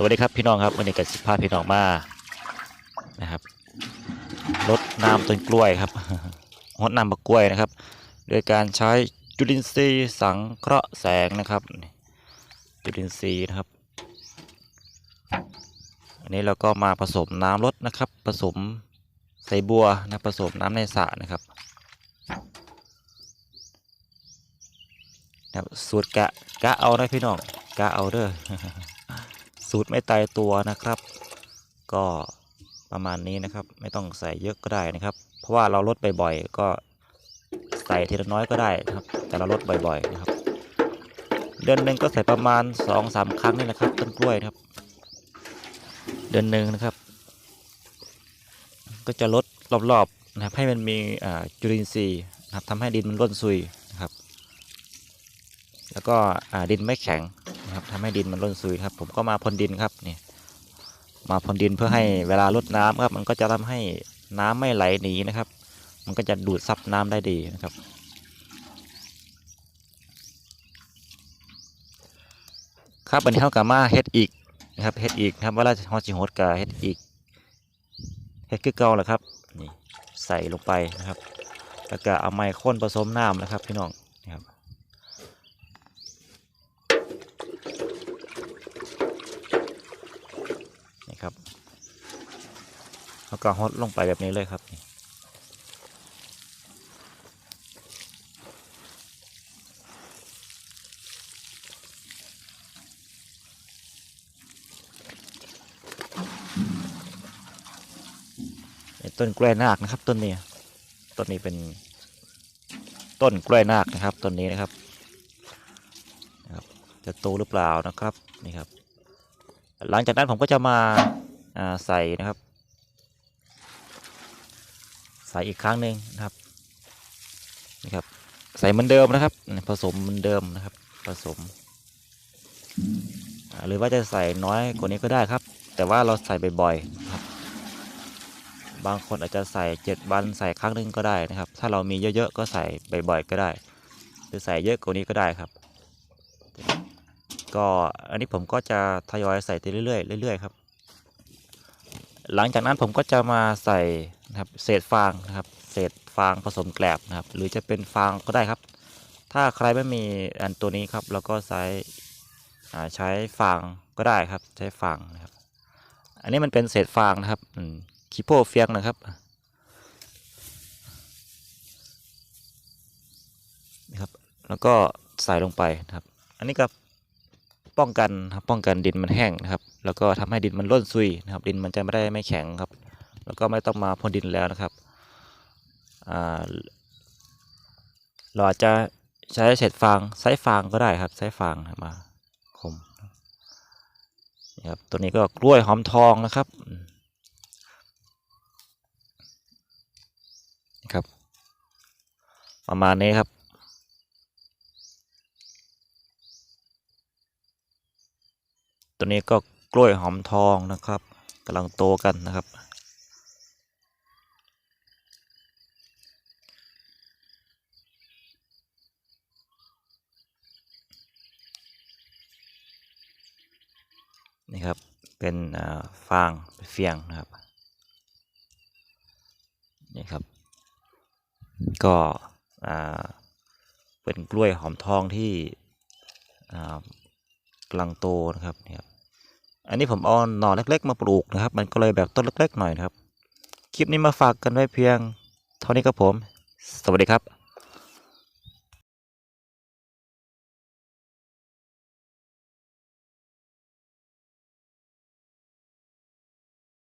สวัสดีครับพี่น้องครับวันนี้กับสิพาพี่น้องมานะครับรดน้ำต้นกล้วยครับรดน้ำบักกล้วยนะครับ โดยการใช้จุลินทรีย์สังเคราะห์แสงนะครับ จุลินทรีย์นะครับอันนี้เราก็มาผสมน้ำรดนะครับ ผสมใส่บัวนะผสมน้ำในสระนะครับนะครับสูตรกะกะเอานะพี่น้องกะเอาเด้อ สูตรไม่ตายตัวนะครับ ก็ประมาณนี้นะครับ ไม่ต้องใส่เยอะก็ได้นะครับ เพราะว่าเราลดบ่อยๆก็ใส่ทีละน้อยก็ได้นะครับ แต่เราลดบ่อยๆนะครับ เดือนหนึ่งก็ใส่ประมาณสองสามครั้งนี่แหละครับต้นกล้วยครับ เดือนหนึ่งนะครับ ก็จะลดรอบๆนะครับ ให้มันมีจุลินทรีย์นะครับทำให้ดินมันร่วนซุยนะครับ แล้วก็ดินไม่แข็ง ครับทำให้ดินมันร่วนซุยครับ ผมก็มาพรวนดินครับนี่มาพรวนดินเพื่อให้เวลารดน้ำครับ มันก็จะทำให้น้ำไม่ไหลหนีนะครับ มันก็จะดูดซับน้ำได้ดีนะครับครับวันนี้เขากับมาเฮ็ดอีกนะครับเฮ็ดอีกนะครับว่าเราจะฮอดจิโฮดกับเฮ็ดอีกเฮ็ดคือเก่าแหละครับนี่ใส่ลงไปนะครับ แล้วก็เอาไม้ข้นผสมน้ำนะครับพี่น้องนี่ครับ นี่ครับ แล้วก็ฮดลงไปแบบนี้เลยครับนี่ต้นกล้วยนาคนะครับต้นนี้ต้นนี้เป็นต้นกล้วยนาคนะครับต้นนี้นะครับนะครับ จะโตหรือเปล่านะครับนี่ครับ หลังจากนั้นผมก็จะมาใส่นะครับ ใส่อีกครั้งหนึ่งนะครับนี่ครับ ใส่เหมือนเดิมนะครับ ผสมเหมือนเดิมนะครับ ผสม หรือว่าจะใส่น้อยกว่านี้ก็ได้ครับ แต่ว่าเราใส่บ่อยๆนะครับ บางคนอาจจะใส่เจ็ดวันใส่ครั้งหนึ่งก็ได้นะครับ ถ้าเรามีเยอะๆก็ใส่บ่อยๆก็ได้ หรือใส่เยอะกว่านี้ก็ได้ครับ ก็อันนี้ผมก็จะทยอยใส่ไปเรื่อยๆเรื่อยๆครับ หลังจากนั้นผมก็จะมาใส่ นะครับเศษฟางนะครับ เศษฟางผสมแกลบนะครับ หรือจะเป็นฟางก็ได้ครับ ถ้าใครไม่มีอันตัวนี้ครับเราก็ใช้ใช้ฟางก็ได้ครับ ใช้ฟางนะครับ อันนี้มันเป็นเศษฟางนะครับขี้โพเฟียงนะครับนะครับ แล้วก็ใส่ลงไปนะครับ อันนี้ก็ป้องกันครับป้องกันดินมันแห้งนะครับ แล้วก็ทำให้ดินมันร่นซุยนะครับ ดินมันจะไม่ได้ไม่แข็งครับ แล้วก็ไม่ต้องมาพ่นดินแล้วนะครับเราอาจจะใช้เศษฟางใช้ฟางก็ได้ครับใช้ฟางมาคมนี่ครับตัวนี้ก็กล้วยหอมทองนะครับครับ ประมาณนี้ครับตัวนี้ก็กล้วยหอมทองนะครับกำลังโตกันนะครับ นี่ครับ เป็นฟางเฟียงนะครับนี่ครับ ก็เป็นกล้วยหอมทองที่กำลังโตนะครับนี่ครับอันนี้ผมเอาหน่อเล็ก ๆ มาปลูกนะครับ มันก็เลยแบบต้นเล็ก ๆ หน่อยนะครับ คลิปนี้มาฝากกันไว้เพียง เท่านี้ครับผม สวัสดีครับ